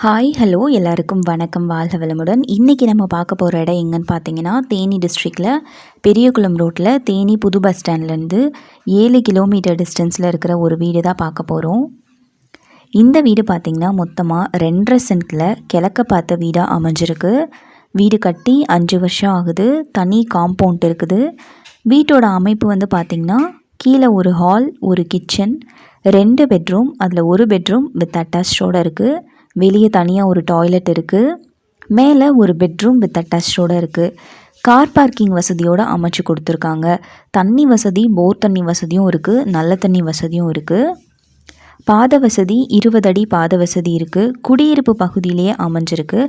Hi hello எல்லாருக்கும் வணக்கம். வாழ்க வளமுடன். இன்றைக்கி நம்ம பார்க்க போகிற இடம் எங்கன்னு பார்த்தீங்கன்னா தேனி டிஸ்ட்ரிக்டில் பெரியகுளம் ரோட்டில் தேனி புது பஸ் ஸ்டாண்ட்லேருந்து ஏழு கிலோமீட்டர் டிஸ்டன்ஸில் இருக்கிற ஒரு வீடு தான் பார்க்க போகிறோம் இந்த வீடு பார்த்திங்கன்னா மொத்தமாக ரெண்டரை சென்ட்டில் கிழக்க பார்த்த வீடாக அமைஞ்சிருக்கு. வீடு கட்டி அஞ்சு வருஷம் ஆகுது. தனி காம்பவுண்ட் இருக்குது. வீட்டோட அமைப்பு வந்து பார்த்திங்கன்னா கீழே ஒரு ஹால் ஒரு கிச்சன் ரெண்டு பெட்ரூம் அதில் ஒரு பெட்ரூம் வித் அட்டாச்சோடு இருக்குது வெளியே தனியாக ஒரு டாய்லெட் இருக்குது மேலே ஒரு பெட்ரூம் வித் அட்டாச்சோடு இருக்குது கார் பார்க்கிங் வசதியோடு அமைச்சு கொடுத்துருக்காங்க. தண்ணி வசதி போர் தண்ணி வசதியும் இருக்குது நல்ல தண்ணி வசதியும் இருக்குது பாத வசதி இருபது அடி பாத வசதி இருக்குது குடியிருப்பு பகுதியிலேயே அமைஞ்சிருக்கு.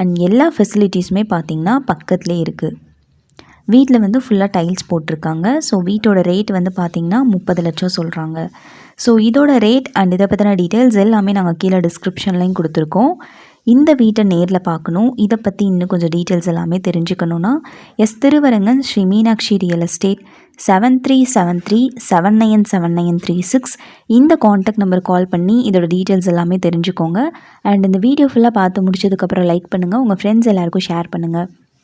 அண்ட் எல்லா ஃபெசிலிட்டிஸுமே பார்த்திங்கன்னா பக்கத்துலேயே இருக்குது வீட்டில் வந்து ஃபுல்லாக டைல்ஸ் போட்டிருக்காங்க. ஸோ வீட்டோட ரேட் வந்து பார்த்திங்கன்னா முப்பது லட்சம் சொல்கிறாங்க ஸோ இதோட ரேட் அண்ட் இதை பற்றின டீட்டெயில்ஸ் எல்லாமே நாங்கள் கீழே டிஸ்கிரிப்ஷன்லையும் கொடுத்துருக்கோம். இந்த வீட்டை நேரில் பார்க்கணும் இதை பற்றி இன்னும் கொஞ்சம் டீட்டெயில்ஸ் எல்லாமே தெரிஞ்சுக்கணுன்னா S Thiruvarangan Sri Meenakshi real estate seven three seven three seven nine seven nine three six இந்த காண்டாக்ட் நம்பர் கால் பண்ணி இதோட டீட்டெயில்ஸ் எல்லாமே தெரிஞ்சுக்கோங்க. அண்ட் இந்த வீடியோ ஃபுல்லாக பார்த்து முடிச்சதுக்கப்புறம் லைக் பண்ணுங்கள் உங்கள் ஃப்ரெண்ட்ஸ் எல்லாேருக்கும் ஷேர் பண்ணுங்கள்